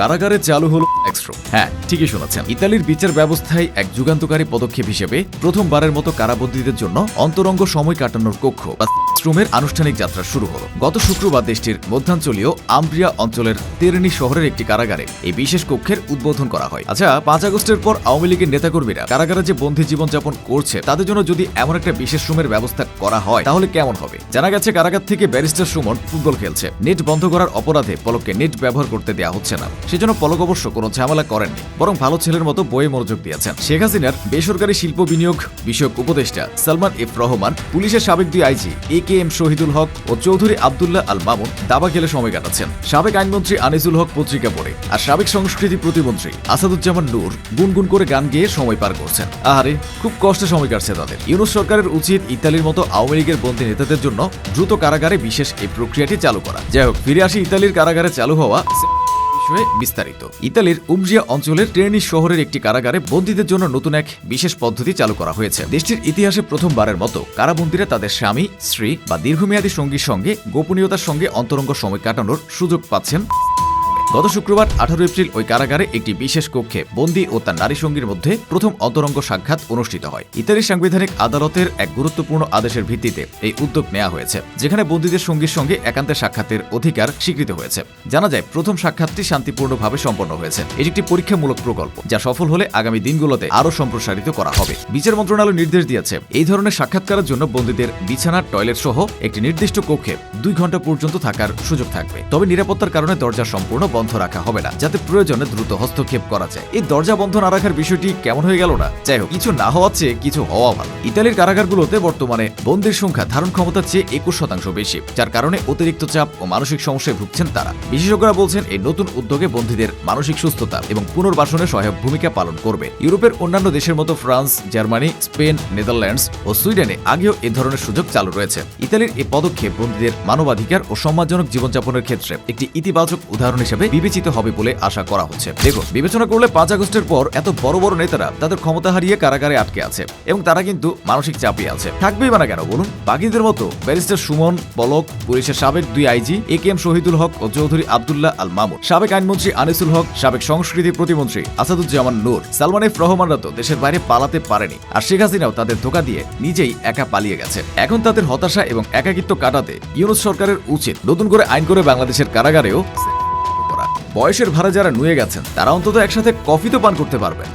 কারাগারে চালু হলো এক্সট্রো হ্যাঁ ঠিকই শুনেছেন। ইতালির বিচার ব্যবস্থায় এক যুগান্তকারী পদক্ষেপ হিসেবে প্রথমবারের মতো কারাবন্দীদের জন্য অন্তরঙ্গ সময় কাটানোর কক্ষ বা রুমের আনুষ্ঠানিক যাত্রা শুরু হলো। গত শুক্রবার দেশটির মধ্যাঞ্চলীয় আম্ব্রিয়া অঞ্চলের তেরনি শহরের একটি কারাগারে এই বিশেষ কক্ষের উদ্বোধন করা হয়। আচ্ছা পাঁচ আগস্টের পর আওয়ামী লীগের নেতাকর্মীরা কারাগারে যে বন্দী জীবনযাপন করছে তাদের জন্য যদি এমন একটা বিশেষ রুমের ব্যবস্থা করা হয় তাহলে কেমন হবে? জানা গেছে কারাগার থেকে ব্যারিস্টার সুমন ফুটবল খেলছে। নেট বন্ধ করার অপরাধে পলককে নেট ব্যবহার করতে দেওয়া হচ্ছে না। সেজন্য পলক অবশ্য কোনো ঝামেলা করেননি, বরং ভালো ছেলের মতো বইয়ে মনোযোগ দিয়েছেন। শেখ হাসিনার বেসরকারি শিল্প বিনিয়োগ বিষয়ক উপদেষ্টা সালমান এফ রহমান, পুলিশের সাবেক দুই IG A K M Shahidul Haque ও চৌধুরী আবদুল্লাহ আল মামুন দাবা খেলে সময় কাটাচ্ছেন। সাবেক আইনমন্ত্রী আনিসুল হক পত্রিকা পড়ে আর সাবেক সংস্কৃতি প্রতিমন্ত্রী আসাদুজ্জামান নূর গুনগুন করে গান গেয়ে সময় পার করছেন। আহারে, খুব কষ্টে সময় কাটছে তাদের। ইউনুস সরকারের উচিত ইতালির মতো আওয়ামী লীগের বন্দী নেতাদের জন্য দ্রুত কারাগারে বিশেষ এই প্রক্রিয়াটি চালু করা। যাই হোক, ফিরে আসি ইতালির কারাগারে চালু হওয়া বিষয়ে বিস্তারিত। ইতালির উবজিয়া অঞ্চলের ট্রেনি শহরের একটি কারাগারে বন্দীদের জন্য নতুন এক বিশেষ পদ্ধতি চালু করা হয়েছে। দেশটির ইতিহাসে প্রথমবারের মতো কারাবন্দীরা তাদের স্বামী, স্ত্রী বা দীর্ঘমেয়াদী সঙ্গীর সঙ্গে, গোপনীয়তার সঙ্গে অন্তরঙ্গ সময় কাটানোর সুযোগ পাচ্ছেন গত শুক্রবার আঠারো এপ্রিল ওই কারাগারে একটি বিশেষ কক্ষে বন্দী ও তার নারী সঙ্গীর মধ্যে প্রথম অন্তরঙ্গ সাক্ষাৎ অনুষ্ঠিত হয়। ইতালির সাংবিধানিক আদালতের এক গুরুত্বপূর্ণ আদেশের ভিত্তিতে এই উদ্যোগ নেওয়া হয়েছে, যেখানে বন্দীদের সঙ্গীর সঙ্গে একান্তের সাক্ষাতের অধিকার স্বীকৃত হয়েছে। জানা যায়, প্রথম সাক্ষাৎটি শান্তিপূর্ণভাবে সম্পন্ন হয়েছে। এটি একটি পরীক্ষামূলক প্রকল্প, যা সফল হলে আগামী দিনগুলোতে আরও সম্প্রসারিত করা হবে। বিচার মন্ত্রণালয় নির্দেশ দিয়েছে, এই ধরনের সাক্ষাৎকারের জন্য বন্দীদের বিছানা, টয়লেট সহ একটি নির্দিষ্ট কক্ষে দুই ঘণ্টা পর্যন্ত থাকার সুযোগ থাকবে। তবে নিরাপত্তার কারণে দরজা সম্পূর্ণ বন্ধ রাখা হবে না, যাতে প্রয়োজনে দ্রুত হস্তক্ষেপ করা যায়। এই দরজা বন্ধ না রাখার বিষয়টি কেমন হয়ে গেল না? যাই হোক, কিছু না হওয়ার চেয়ে কিছু হওয়া ভালো। ইতালির কারাগারগুলোতে বর্তমানে বন্দির সংখ্যা ধারণ ক্ষমতার চেয়ে একুশ শতাংশ বেশি, যার কারণে অতিরিক্ত চাপ ও মানসিক সমস্যায় ভুগছেন তারা। বিশেষজ্ঞরা বলছেন, এই নতুন উদ্যোগে বন্দীদের মানসিক সুস্থতা এবং পুনর্বাসনে সহায়ক ভূমিকা পালন করবে। ইউরোপের অন্যান্য দেশের মতো ফ্রান্স, জার্মানি, স্পেন, নেদারল্যান্ডস ও সুইডেনে আগেও এ ধরনের সুযোগ চালু রয়েছে। ইতালির এই পদক্ষেপ বন্দীদের মানবাধিকার ও সম্মানজনক জীবনযাপনের ক্ষেত্রে একটি ইতিবাচক উদাহরণ হিসেবে বিবেচিত হবে বলে আশা করা হচ্ছে। দেখুন, বিবেচনা করলে পাঁচ আগস্টের পর এত বড় বড় নেতারা তাদের ক্ষমতা হারিয়ে কারাগারে আটকে আছে এবং তারা কিন্তু মানসিক চাপে আছে। থাকবেই না কেন, বলুন? বাকিদের মতো ব্যারিস্টার সুমন, পলক, পুলিশের সাবেক দুই IG, A K M Shahidul Haque ও চৌধুরী আবদুল্লাহ আল মামুন। সাবেক আইনমন্ত্রী আনিসুল হক, সাবেক সংস্কৃতি প্রতিমন্ত্রী আসাদুজ্জামান নূর, সালমান এফ রহমানরা তো দেশের বাইরে পালাতে পারেনি আর শেখ হাসিনাও তাদের ধোকা দিয়ে নিজেই একা পালিয়ে গেছে। এখন তাদের হতাশা এবং একাকিত্ব কাটাতে ইউনুস সরকারের উচিত নতুন করে আইন করে বাংলাদেশের কারাগারেও করা বয়সের ভাড়া যারা নুয়ে গেছেন তারা অন্তত একসাথে কফি তো পান করতে পারবেন।